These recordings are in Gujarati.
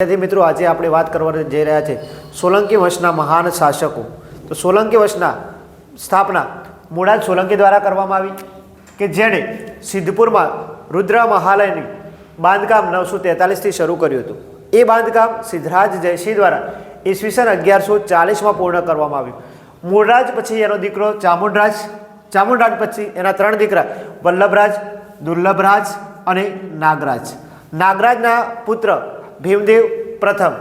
વિદ્યાર્થી મિત્રો, આજે આપણે વાત કરવા જઈ રહ્યા છે સોલંકી વંશના મહાન શાસકો. તો સોલંકી વંશના સ્થાપના મૂળાજ સોલંકી દ્વારા કરવામાં આવી કે જેણે સિદ્ધપુરમાં રુદ્ર મહાલયની બાંધકામ નવસો તેતાલીસથી શરૂ કર્યું હતું. એ બાંધકામ સિદ્ધરાજ જયસિંહ દ્વારા ઈસવીસન અગિયારસો ચાલીસમાં પૂર્ણ કરવામાં આવ્યું. મૂળરાજ પછી એનો દીકરો ચામુંડરાજ ચામુંડરાજ પછી એના ત્રણ દીકરા વલ્લભરાજ, દુર્લભરાજ અને નાગરાજ. નાગરાજના પુત્ર ભીમદેવ પ્રથમ,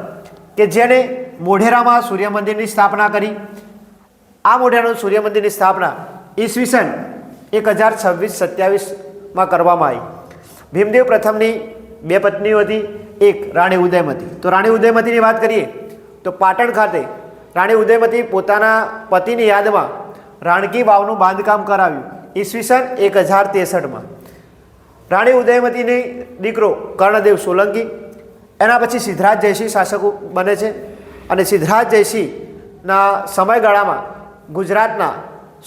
કે જેણે મોઢેરામાં સૂર્ય મંદિરની સ્થાપના કરી. આ મોઢેરાનું સૂર્ય મંદિરની સ્થાપના ઈસવીસન એક હજાર છવ્વીસ સત્યાવીસમાં કરવામાં આવી. ભીમદેવ પ્રથમની બે પત્નીઓ હતી, એક રાણી ઉદયમતી. તો રાણી ઉદયમતીની વાત કરીએ, તો પાટણ ખાતે રાણી ઉદયમતી પોતાના પતિની યાદમાં રાણકી વાવનું બાંધકામ કરાવ્યું, ઈસવીસન એક હજાર તેસઠમાં. રાણી ઉદયમતીની દીકરો કર્ણદેવ સોલંકી એના પછી સિદ્ધરાજ જયસિંહ શાસકો બને છે અને સિદ્ધરાજ જયસિંહના સમયગાળામાં ગુજરાતના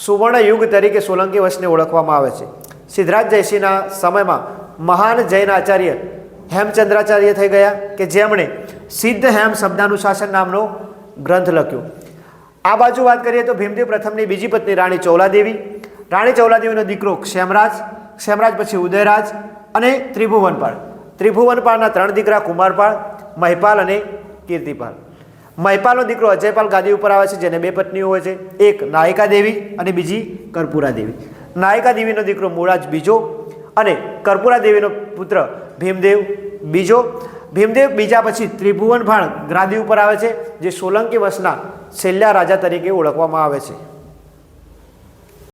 સુવર્ણ યુગ તરીકે સોલંકી વંશને ઓળખવામાં આવે છે. સિદ્ધરાજ જયસિંહના સમયમાં મહાન જૈન આચાર્ય હેમચંદ્રાચાર્ય થઈ ગયા કે જેમણે સિદ્ધ હેમ શબ્દાનુશાસન નામનો ગ્રંથ લખ્યો. આ બાજુ વાત કરીએ તો ભીમદેવ પ્રથમની બીજી પત્ની રાણી ચૌલાદેવી. રાણી ચૌલાદેવીનો દીકરો ક્ષેમરાજ ક્ષેમરાજ પછી ઉદયરાજ અને ત્રિભુવનપાળ. ત્રિભુવનપાળના ત્રણ દીકરા કુમારપાળ, મહિપાલ અને કીર્તિપાલ. મહિપાલનો દીકરો અજયપાલ ગાદી ઉપર આવે છે, જેને બે પત્નીઓ હોય છે. એક નાયિકા દેવી અને બીજી કર્પૂરા દેવી. નાયિકા દેવીનો દીકરો મૂળાજ બીજો અને કર્પૂરા દેવીનો પુત્ર ભીમદેવ બીજો. ભીમદેવ બીજા પછી ત્રિભુવનપાળ ગ્રાદી ઉપર આવે છે, જે સોલંકી વંશના છેલ્લા રાજા તરીકે ઓળખવામાં આવે છે.